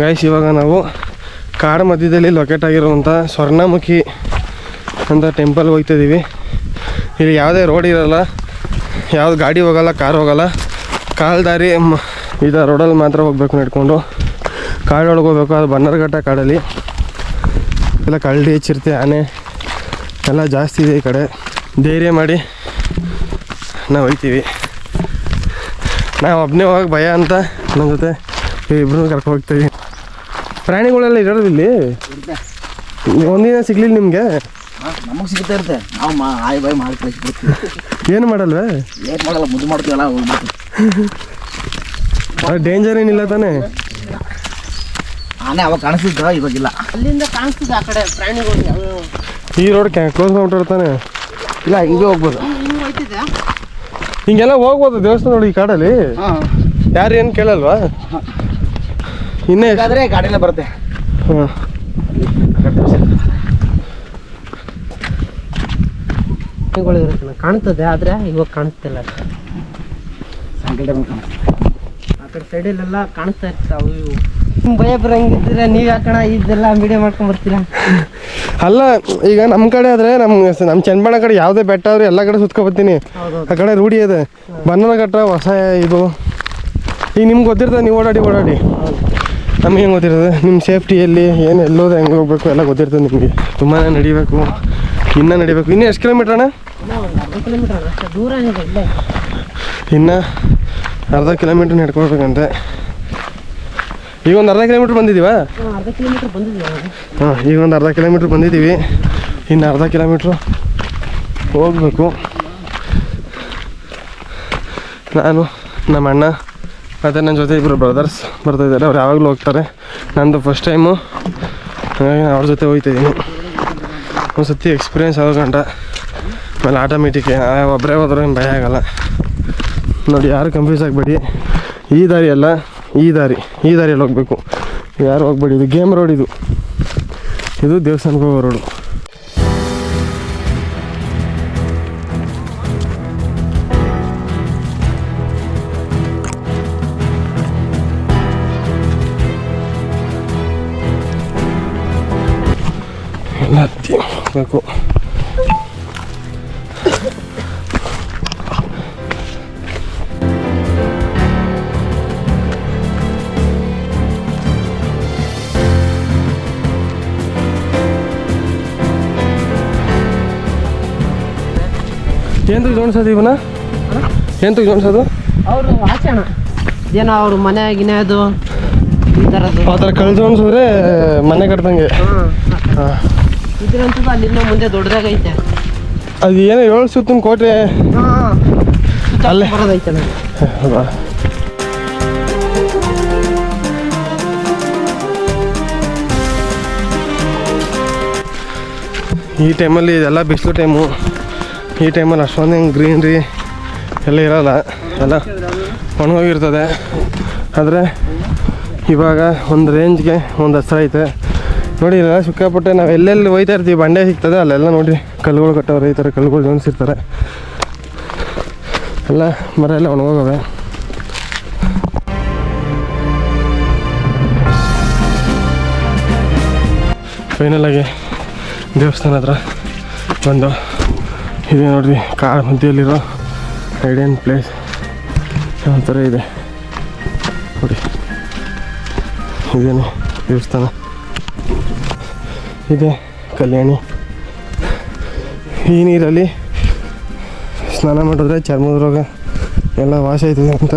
Guys ಇವಾಗ ನಾವು ಕಾಡು ಮಧ್ಯದಲ್ಲಿ ಲೊಕೇಟ್ ಆಗಿರುವಂಥ ಸ್ವರ್ಣಮುಖಿ ಅಂತ ಟೆಂಪಲ್ಗೆ ಹೋಗ್ತಿದ್ದೀವಿ ಇಲ್ಲಿ ಯಾವುದೇ ರೋಡ್ ಇರೋಲ್ಲ, ಯಾವ್ದು ಗಾಡಿ ಹೋಗಲ್ಲ ಕಾರ್ ಹೋಗಲ್ಲ. ಕಾಲ್ ದಾರಿ ಈ ರೋಡಲ್ಲಿ ಮಾತ್ರ ಹೋಗ್ಬೇಕು ನಡ್ಕೊಂಡು ಕಾಡೊಳಗೆ ಹೋಗ್ಬೇಕು. ಅದು ಬನ್ನರ್ಘಟ್ಟ ಕಾಡಲ್ಲಿ. ಎಲ್ಲ ಕಳ್ಳಿ, ಚಿರತೆ, ಆನೆ ಎಲ್ಲ ಜಾಸ್ತಿ ಇದೆ ಈ ಕಡೆ. ಧೈರ್ಯ ಮಾಡಿ ನಾವು ಹೋಗ್ತೀವಿ. ನಾವು ಒಬ್ಬನೇ ಹೋಗಕ್ಕೆ ಭಯ ಅಂತ ನನ್ನ ಜೊತೆ ಇಬ್ಬರು ಕರ್ಕೊಂಡು ಹೋಗ್ತೀವಿ ಪ್ರಾಣಿಗಳೆಲ್ಲ ಇರೋದು ಇಲ್ಲಿ? ಒಂದಿನ ಸಿಗ್ಲಿಲ್ಲ ನಿಮಗೆ? ನಮಗೆ ಸಿಗ್ತಾ ಇರುತ್ತೆ. ನಾವು ಮಾ ಆಯ್ ಬಾಯ್ ಮಾಡಿ ಕಳಿಸ್ಬಿಡ್ತೀವಿ. ಏನು ಮಾಡಲ್ವೇ? ಏನು ಮಾಡಲ್ಲ ಮುದ್ದು ಮಾಡ್ತೀವಲ್ಲ ಹೋಗ್ಬಿಡ್ತೀವಿ ಡೇಂಜರ್ ಏನಿಲ್ಲ ತಾನೆ? ಆನೆ ಅವಾಗ ಕಾಣಿಸ್ತಿದ್ದ ಇವಾಗಿಲ್ಲ ಅಲ್ಲಿಂದ ಕಾಣಿಸ್ತಿದ್ದ ಆ ಕಡೆ ಪ್ರಾಣಿಗಳು ಯಾವ್ಯಾವ. ಈ ರೋಡ್ ಕ್ಲೋಸ್ ಮಾಡ್ಬಿಟ್ಟಿರ್ತಾನೆ ಇಲ್ಲ ಹಿಂಗೆ ಹೋಗ್ಬೋದು. ಹಿಂಗೆ ಹಿಂಗೆಲ್ಲ ಹೋಗ್ಬೋದು ದೇವಸ್ಥಾನ ನೋಡಿ ಈ ಕಾಡಲ್ಲಿ. ಯಾರು ಏನು ಕೇಳಲ್ವಾ? ಇನ್ನೇ ಹಾಗಾದ್ರೆ ಗಾಡಿನೇ ಬರುತ್ತೆ ಹಾಂ. ಕಾಣ್ತದೆ ಆದ್ರೆ ಇವಾಗ ಕಾಣಿಸ್ತಿಲ್ಲ ಆ ಕಡೆ ಸೈಡಲ್ಲೆಲ್ಲ ಕಾಣಿಸ್ತಾ ಇರ್ತಾವೆ ಇವು ಭಯ ಬರಂಗಿದ್ರೆ ನೀವ್ ಯಾಕಣ ಇದೆಲ್ಲ ವಿಡಿಯೋ ಮಾಡ್ಕೊಂಡ್ ಬರ್ತೀರಾ ಅಲ್ಲ ಈಗ ನಮ್ಮ ಕಡೆ ಆದ್ರೆ ನಮ್ಮ ನಮ್ಮ ಚನ್ನಬಣ್ಣ ಕಡೆ ಯಾವುದೇ ಬೆಟ್ಟ ಆದ್ರೆ ಎಲ್ಲ ಕಡೆ ಸುತ್ಕೊಬತ್ತೀನಿ ಬರ್ತೀನಿ ಆ ಕಡೆ ರೂಢಿ ಇದೆ. ಬನ್ನನಘಟ್ಟ ಹೊಸ ಇದು. ಈಗ ನಿಮ್ಗೆ ಗೊತ್ತಿರ್ತದೆ ನೀವು ಓಡಾಡಿ ಓಡಾಡಿ. ನಮ್ಗೆ ಹೆಂಗೆ ಗೊತ್ತಿರ್ತದೆ? ನಿಮ್ಮ ಸೇಫ್ಟಿಯಲ್ಲಿ ಏನು ಎಲ್ಲೋದು ಹೆಂಗೆ ಹೋಗ್ಬೇಕು ಎಲ್ಲ ಗೊತ್ತಿರ್ತದೆ ನಿಮಗೆ. ತುಂಬಾ ನಡಿಬೇಕು. ಇನ್ನೂ ನಡಿಬೇಕು. ಇನ್ನೂ ಎಷ್ಟು ಕಿಲೋಮೀಟ್ರ್ ಅಣ್ಣ? ಇನ್ನೂ ಅರ್ಧ ಕಿಲೋಮೀಟರ್ ನಡ್ಕೊಳ್ಬೇಕಂತೆ. ಈಗ ಒಂದು ಅರ್ಧ ಕಿಲೋಮೀಟ್ರ್ ಬಂದಿದ್ದೀವಾ? ಹಾಂ, ಈಗ ಒಂದು ಅರ್ಧ ಕಿಲೋಮೀಟ್ರ್ ಬಂದಿದ್ದೀವಿ. ಇನ್ನು ಅರ್ಧ ಕಿಲೋಮೀಟ್ರ್ ಹೋಗಬೇಕು. ನಾನು ನಮ್ಮ ಅಣ್ಣ ಮತ್ತು ನನ್ನ ಜೊತೆ ಇಬ್ಬರು ಬ್ರದರ್ಸ್ ಬರ್ತಾಯಿದ್ದಾರೆ ಅವ್ರು ಯಾವಾಗಲೂ ಹೋಗ್ತಾರೆ. ನಂದು ಫಸ್ಟ್ ಟೈಮು ಹಾಗಾಗಿ ಅವ್ರ ಜೊತೆ ಹೋಗ್ತಾಯಿದ್ದೀನಿ ಒಂದು ಸತಿ ಎಕ್ಸ್ಪೀರಿಯೆನ್ಸ್ ಗಂಟ ಆಮೇಲೆ ಆಟೋಮೆಟಿಕ್ ಒಬ್ಬರೇ ಹೋದ್ರೆ ಏನು ಭಯ ಆಗೋಲ್ಲ. ನೋಡಿ, ಯಾರು ಕನ್ಫ್ಯೂಸ್ ಆಗಬೇಡಿ. ಈ ದಾರಿ ಅಲ್ಲ, ಈ ದಾರಿ. ಈ ದಾರಿಯಲ್ಲಿ ಹೋಗಬೇಕು. ಯಾರು ಹೋಗ್ಬೇಡಿ. ಇದು ಗೇಮ್ ರೋಡ್ ಇದು. ಇದು ದೇವಸ್ಥಾನಕ್ಕೆ ಹೋಗೋ ರೋಡು ಹೋಗ್ಬೇಕು ಏನ್ರಿ ಜೋಣಿಸೋದು ಇವನ ಏನ್ರಿ ಜೋಣಿಸೋದು ಅವರು ಆಚೆಣ ಏನೋ ಅವರು ಮನೆ ಗಿನೆ ಅದು ಈ ಥರದ್ದು ಆ ಥರ ಕಳ್ದು ಅನ್ಸಿದ್ರೆ ಮನೆ ಕಟ್ದಂಗೆ. ಹಾಂ. ಇದ್ರಂತೂ ಅಲ್ಲಿಂದ ಮುಂದೆ ದೊಡ್ಡದಾಗೈತೆ. ಅದು ಏನೋ ಏಳು ಸುತ್ತಿನ ಕೋಟೆ. ಅಲ್ಲೇ. ಬರೋದೈತೆ ಈ ಟೈಮಲ್ಲಿ ಇದೆಲ್ಲ ಬಿಸಿಲು ಟೈಮು. ಈ ಟೈಮಲ್ಲಿ ಅಷ್ಟೊಂದು ಹೆಂಗೆ ಗ್ರೀನ್ರಿ ಎಲ್ಲ ಇರೋಲ್ಲ. ಎಲ್ಲ ಒಣಗೋಗಿರ್ತದೆ. ಆದರೆ ಇವಾಗ ಒಂದು ರೇಂಜ್ಗೆ ಒಂದು ಹಸ್ರ ಐತೆ. ನೋಡಿ ಇಲ್ಲ ಸಿಕ್ಕಾಪಟ್ಟೆ ನಾವು ಎಲ್ಲೆಲ್ಲಿ ಹೋಯ್ತಾ ಇರ್ತೀವಿ, ಬಂಡೆ ಸಿಗ್ತದೆ, ಅಲ್ಲೆಲ್ಲ ನೋಡಿ, ಕಲ್ಲುಗಳು ಕಟ್ಟವ್ರೆ ಈ ಥರ ಕಲ್ಲುಗಳು ಜೋಣಿಸಿರ್ತಾರೆ ಎಲ್ಲ ಮರ ಎಲ್ಲ ಒಣಗೋಗವೆ. ಫೈನಲ್ ಆಗಿ ದೇವಸ್ಥಾನ ಹತ್ರ ಬಂದು, ಇದೆ ನೋಡ್ರಿ, ಕಾರ್ ಮಧ್ಯದಲ್ಲಿರೋ ಐಡಿಯನ್ ಪ್ಲೇಸ್. ಯಾವ ಥರ ಇದೆ. ನೋಡಿ, ಇದೇನು ದೇವಸ್ಥಾನ. ಇದೆ, ಕಲ್ಯಾಣಿ. ಈ ನೀರಲ್ಲಿ ಸ್ನಾನ ಮಾಡಿದ್ರೆ ಚರ್ಮದ ರೋಗ ಎಲ್ಲ ವಾಸ ಆಯ್ತದೆ ಅಂತ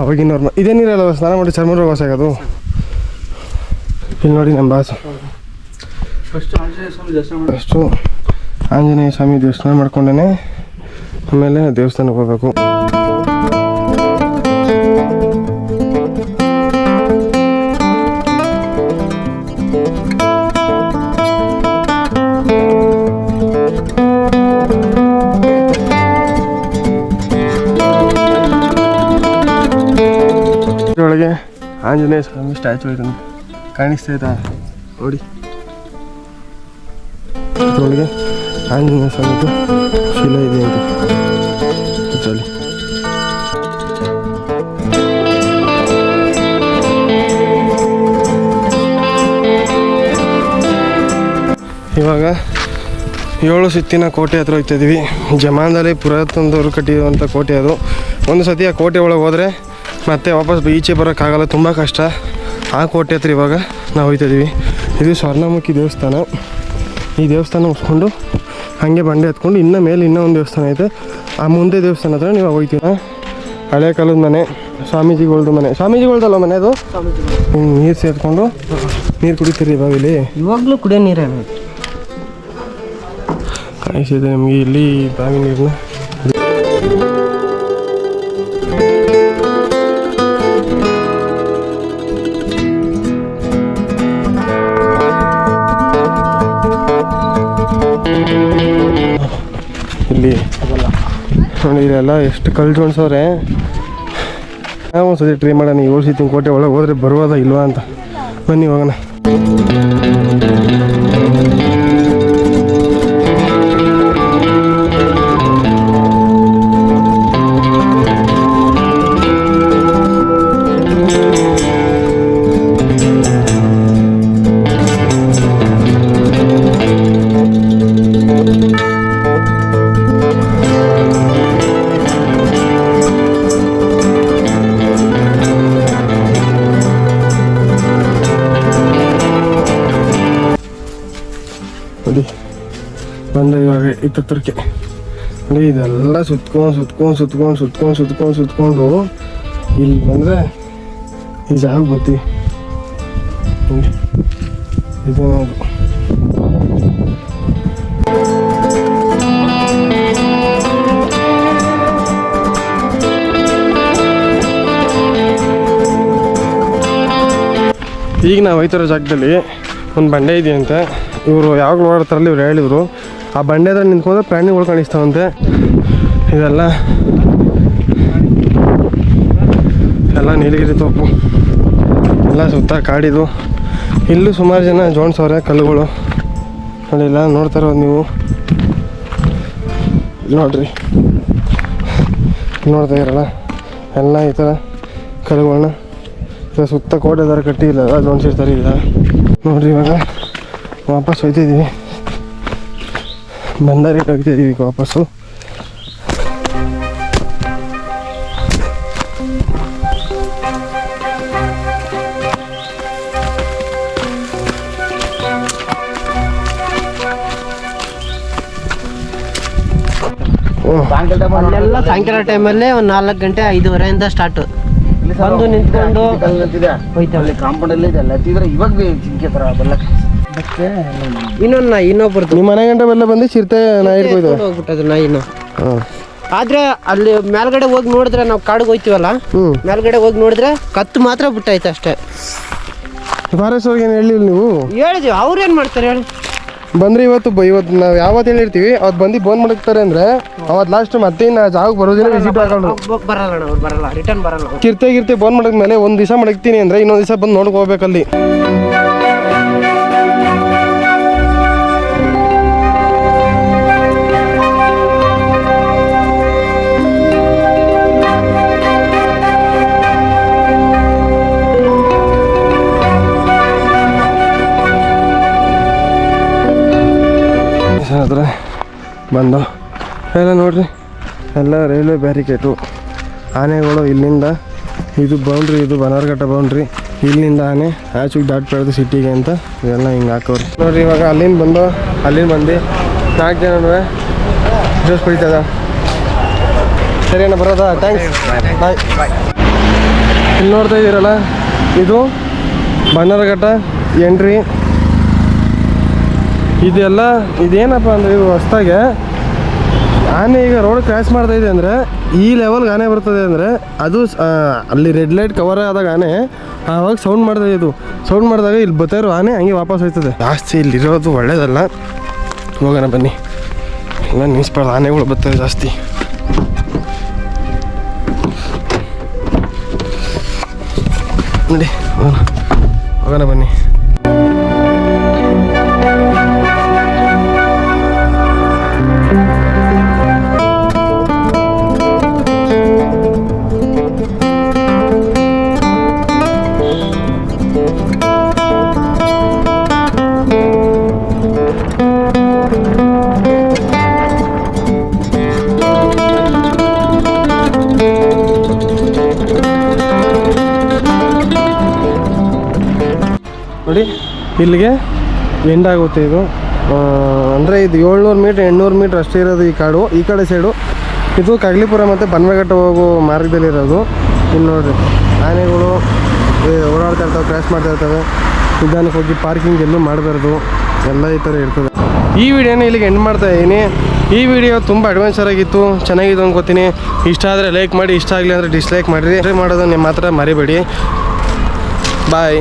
ಅವಾಗಿನ ಇದೇ ನೀರಲ್ಲ, ಸ್ನಾನ ಮಾಡಿ ಚರ್ಮದ ರೋಗ ವಾಸ ಆಗೋದು. ಇಲ್ಲಿ ನೋಡಿ ನಮ್ಮ ಬಾಸು. ಫಸ್ಟ್ ಆಂಜನೇಯ ಸ್ವಾಮಿ ದೇವಸ್ಥಾನ ಮಾಡ್ಕೊಂಡೇ ಆಮೇಲೆ ದೇವಸ್ಥಾನಕ್ಕೆ ಹೋಗ್ಬೇಕು. ಇದ್ರೊಳಗೆ ಆಂಜನೇಯ ಸ್ವಾಮಿ ಸ್ಟ್ಯಾಚು ಇದೆ ಕಾಣಿಸ್ತಾ ಇದ್ದಾ ನೋಡಿ. ಇದರೊಳಗೆ ಆಂಜನೇಯ ಸ್ವಾಮಿದು ಶಿಲೆ ಇದೆ ಅಂತ ಇವಾಗ ಏಳು ಸುತ್ತಿನ ಕೋಟೆ ಹತ್ರ ಹೋಗ್ತಾ ಇದ್ದೀವಿ ಜಮಾನದಲ್ಲಿ ಪುರಾತನದವರು ಕಟ್ಟಿರುವಂಥ ಕೋಟೆ ಅದು. ಒಂದು ಸತಿ ಆ ಕೋಟೆ ಒಳಗೆ ಹೋದರೆ ಮತ್ತೆ ವಾಪಸ್ ಈಚೆ ಬರೋಕ್ಕಾಗಲ್ಲ ತುಂಬ ಕಷ್ಟ. ಆ ಕೋಟೆ ಹತ್ರ ಇವಾಗ ನಾವು ಹೋಗ್ತಾ ಇದೀವಿ. ಇದು ಸ್ವರ್ಣಮುಖಿ ದೇವಸ್ಥಾನ. ಈ ದೇವಸ್ಥಾನ ಮುಗಿಸ್ಕೊಂಡು ಹಾಗೆ ಬಂಡೆ ಹತ್ಕೊಂಡು ಇನ್ನೂ ಮೇಲೆ ಇನ್ನೂ ಒಂದು ದೇವಸ್ಥಾನ ಐತೆ. ಆ ಮುಂದೆ ದೇವಸ್ಥಾನ ಹತ್ರ ನೀವು ಹೋಗ್ತೀರ? ಹಳೆ ಕಾಲದ ಮನೆ ಸ್ವಾಮೀಜಿಗಳ್ದು ಮನೆ. ಸ್ವಾಮೀಜಿಗಳ್ದಲ್ಲ ಮನೆ ಅದು? ನೀರು ಸೇರಿಕೊಂಡು ನೀರು ಕುಡಿತೀರಿ ಇವಾಗ ಇಲ್ಲಿ. ಇವಾಗಲೂ ಕುಡಿಯೋ ನೀರೇ ಕಾಯಿಸಿದೆ ನಮಗೆ ಇಲ್ಲಿ ಬಾವಿ ನೀರನ್ನ ಇಲ್ಲಿ ಇಲ್ಲೆಲ್ಲ ಎಷ್ಟು ಕಲ್ಲು ಜೋಣಿಸೋರೆ ನಾವು ಒಂದ್ಸತಿ ಟ್ರೈ ಮಾಡೋಣ, ಏಳು ಸೀತಿನ ಕೋಟೆ ಒಳಗೆ ಹೋದ್ರೆ ಬರುವುದ ಇಲ್ವಾ ಅಂತ. ಬನ್ನಿ ಹೋಗೋಣ. ಬಂದ ಇವಾಗ ಇತ್ತತ್ರಕ್ಕೆ ಇದೆಲ್ಲ ಸುತ್ಕೊಂಡು ಸುತ್ಕೊಂಡು ಸುತ್ಕೊಂಡು ಸುತ್ಕೊಂಡು ಸುತ್ಕೊಂಡು ಸುತ್ಕೊಂಡು ಇಲ್ಲಿ ಬಂದರೆ ಈ ಜಾಗ ನೋಡಿ ಇದು ನಾವು ಈಗ ನಾವು ಹೋಯ್ತಿರೋ ಜಾಗದಲ್ಲಿ ಒಂದು ಬಂಡೆ ಇದೆಯಂತೆ. ಇವರು ಯಾವಾಗ ನೋಡ್ತಾರಲ್ಲ ಇವ್ರು ಹೇಳಿದ್ರು. ಆ ಬಂಡೆ ಹತ್ರ ನಿಂತ್ಕೊಂಡ್ರೆ ಪ್ರಾಣಿಗಳು ಕಾಣಿಸ್ತಾವಂತೆ. ಇದೆಲ್ಲ ಎಲ್ಲ ನೀಲಗಿರಿ ತೋಪು. ಎಲ್ಲ ಸುತ್ತ ಕಾಡಿದು. ಇಲ್ಲೂ ಸುಮಾರು ಜನ ಜೋಡಿಸವ್ರೆ ಕಲ್ಲುಗಳು. ನೋಡಿ, ಎಲ್ಲ ನೋಡ್ತಾ ಇರೋದು ನೀವು. ನೋಡ್ರಿ. ನೋಡ್ತಾ ಇರಲ್ಲ. ಎಲ್ಲ ಈ ಥರ ಕಲ್ಲುಗಳನ್ನ ಸುತ್ತ ಕೋಟೆ ಥರ ಕಟ್ಟಿ ಇಲ್ಲ ಜೋಣ್ಸಿರ್ತಾರೆ ಇಲ್ಲ ನೋಡ್ರಿ ಇವಾಗ. ವಾಪಸ್ ಹೋಗ್ತಿದ್ದೀವಿ ಬಂದಾರಿಗೆ ಹೋಗ್ತಿದ್ದೀವಿ ಈಗ ವಾಪಸ್ಸು. ಅಲ್ಲಿ ಅಲ್ಲೆಲ್ಲ ಸಾಯಂಕಾಲ ಟೈಮಲ್ಲೇ ಒಂದು ನಾಲ್ಕು ಗಂಟೆ ಐದುವರೆಯಿಂದ ಸ್ಟಾರ್ಟ್ ಬಂದು ನಿಂತ್ಕೊಂಡು ಕಲ್ಲು ನಿಂತಿದೆ. ಹೋಯ್ತವೆ. ಅಲ್ಲಿ ಕಾಂಪೌಂಡ್ ಅಲ್ಲಿ ಇದೆ. ಲತ್ತಿದ್ರೆ ಇವಾಗ ಜಿಂಕೆ ತರ ಬೆಲ್ಲ ಇನ್ನೊಂದು ನಾಯಿ ಇನ್ನೊಬ್ರದ್ದು. ನಿಮ್ಮ ಮನೆ ಗಂಟೆ ಮೇಲೆ ಬಂದು ಚಿರತೆ ನಾ ಇಟ್ಬೋದು ಹೋಗ್ಬಿಟ್ಟದು ನಾಯಿನ. ಹಾಂ. ಆದ್ರೆ ಅಲ್ಲಿ ಮೇಲ್ಗಡೆ ಹೋಗಿ ನೋಡಿದ್ರೆ ನಾವು ಕಾಡಿಗೆ ಹೋಗ್ತೀವಲ್ಲ ಹ್ಞೂ ಮೇಲ್ಗಡೆ ಹೋಗಿ ನೋಡಿದ್ರೆ ಕತ್ತು ಮಾತ್ರ ಬಿಟ್ಟೈತೆ ಅಷ್ಟೇ. ಫಾರೆಸ್ಟ್ ಅವ್ರಿಗೆ ಏನು ಹೇಳಿಲ್ಲ ನೀವು? ಹೇಳಿದ್ವಿ ಅವ್ರು ಏನು ಮಾಡ್ತಾರೆ ಹೇಳಿ? ಬಂದ್ರೆ ಇವತ್ತು ಬ- ಇವತ್ತು ನಾವು ಯಾವತ್ತು ಹೇಳಿರ್ತೀವಿ ಅವತ್ತು ಬಂದು ಫೋನ್ ಮಾಡ್ತಾರೆ ಅಂದ್ರೆ ಅವತ್ತು ಲಾಸ್ಟ್ ಮತ್ತೆ ಇನ್ನು ಜಾಗಕ್ಕೆ ಬರೋದಿಲ್ಲ ವಿಸಿಟ್ ಹಾಕೊಂಡು. ಹೋಗ್- ಬರಲ್ಲ ಅಣ್ಣ ಅವ್ರು ಬರಲ್ಲ ರಿಟರ್ನ್ ಬರಲ್ಲ ಅವ್ರು. ಕಿರ್ತೆ ಗಿರ್ತೆ ಫೋನ್ ಮಾಡಿದ್ಮೇಲೆ ಒಂದು ದಿವಸ ಮಡಗ್ತೀನಿ ಅಂದ್ರೆ ಇನ್ನೊಂದು ದಿವಸ ಬಂದು ನೋಡ್ಕೊ ಹತ್ರ ಬಂದು. ಎಲ್ಲ ನೋಡಿರಿ, ಎಲ್ಲ ರೈಲ್ವೆ ಬ್ಯಾರಿಕೇಟು ಆನೆಗಳು ಇಲ್ಲಿಂದ, ಇದು ಬೌಂಡ್ರಿ ಇದು ಬನಾರ್ಘಟ್ಟ ಬೌಂಡ್ರಿ ಇಲ್ಲಿಂದ ಆನೆ ಆಚೆಗೆ ದಾಟ್ಬಾರ್ದು ಸಿಟಿಗೆ ಅಂತ ಇದೆಲ್ಲ ಹಿಂಗೆ ಹಾಕೋರು. ನೋಡಿರಿ, ಇವಾಗ ಅಲ್ಲಿಂದ ಬಂದು ಅಲ್ಲಿಂದ ಬಂದು ನಾಲ್ಕು ಜನನೂ ಜ್ಯೂಸ್ ಕುಡಿತದ ಸರಿ ಅಣ್ಣ, ಬರೋದಾ? ಥ್ಯಾಂಕ್ಸ್ ಬಾಯ್ ಇಲ್ಲಿ ನೋಡ್ತಾ ಇದ್ದೀರಲ್ಲ, ಇದು ಬನ್ನರಘಟ್ಟ ಎಂಟ್ರಿ ಇದೆಲ್ಲ ಇದೇನಪ್ಪ ಅಂದರೆ ಇವು ಹೊಸ್ದಾಗೆ. ಆನೆ ಈಗ ರೋಡ್ ಕ್ರಾಸ್ ಮಾಡ್ತಾ ಇದೆ ಅಂದರೆ ಈ ಲೆವೆಲ್ಗೆ ಆನೆ ಬರ್ತದೆ ಅಂದರೆ ಅದು ಅಲ್ಲಿ ರೆಡ್ ಲೈಟ್ ಕವರ್ ಆದಾಗ ಆನೆ, ಆವಾಗ ಸೌಂಡ್ ಮಾಡ್ತಾ ಇದು ಸೌಂಡ್ ಮಾಡಿದಾಗ ಇಲ್ಲಿ ಬತ್ತಾರು ಇರೋ ಆನೆ ಹಂಗೆ ವಾಪಸ್ ಹೋಯ್ತದೆ. ಜಾಸ್ತಿ ಇಲ್ಲಿರೋದು ಒಳ್ಳೇದಲ್ಲ. ಹೋಗೋಣ ಬನ್ನಿ. ಎಲ್ಲ ನಿಲ್ಲಿಸ್ಬಾರ್ದು ಆನೆಗಳು ಬರ್ತವೆ ಜಾಸ್ತಿ. ನೋಡಿ ಹೋಗೋಣ ಬನ್ನಿ. ನೋಡಿ ಇಲ್ಲಿಗೆ ಎಂಡ್ ಆಗುತ್ತೆ ಇದು. ಅಂದರೆ ಇದು ಏಳ್ನೂರು ಮೀಟ್ರ್ ಎಂಟುನೂರು ಮೀಟ್ರ್ ಅಷ್ಟೇ ಇರೋದು ಈ ಕಾಡು. ಈ ಕಡೆ ಸೈಡು ಇದು ಕಗ್ಲಿಪುರ ಮತ್ತು ಬನ್ವೆಘಟ್ಟ ಹೋಗೋ ಮಾರ್ಗದಲ್ಲಿರೋದು ಇಲ್ಲಿ ನೋಡಿರಿ, ಆನೆಗಳು ಓಡಾಡ್ತಾ ಇರ್ತವೆ ಕ್ರ್ಯಾಶ್ ಮಾಡ್ತಾ ಇರ್ತವೆ. ನಿಧಾನಕ್ಕೆ ಹೋಗಿ ಪಾರ್ಕಿಂಗ್ ಎಲ್ಲೂ ಮಾಡಬಾರ್ದು. ಎಲ್ಲ ಈ ಥರ ಇರ್ತದೆ. ಈ ವಿಡಿಯೋನ ಇಲ್ಲಿಗೆ ಎಂಡ್ ಮಾಡ್ತಾ ಇದ್ದೀನಿ. ಈ ವಿಡಿಯೋ ತುಂಬ ಅಡ್ವೆಂಚರ್ ಆಗಿತ್ತು. ಚೆನ್ನಾಗಿತ್ತು ಅಂದ್ಕೋತೀನಿ ಇಷ್ಟ ಆದರೆ ಲೈಕ್ ಮಾಡಿ, ಇಷ್ಟ ಆಗಲಿ ಅಂದರೆ ಡಿಸ್ಲೈಕ್ ಮಾಡಿರಿ. ಮಾಡೋದು ನಿಮ್ಮ ಮಾತ್ರ ಮರಿಬೇಡಿ. ಬಾಯ್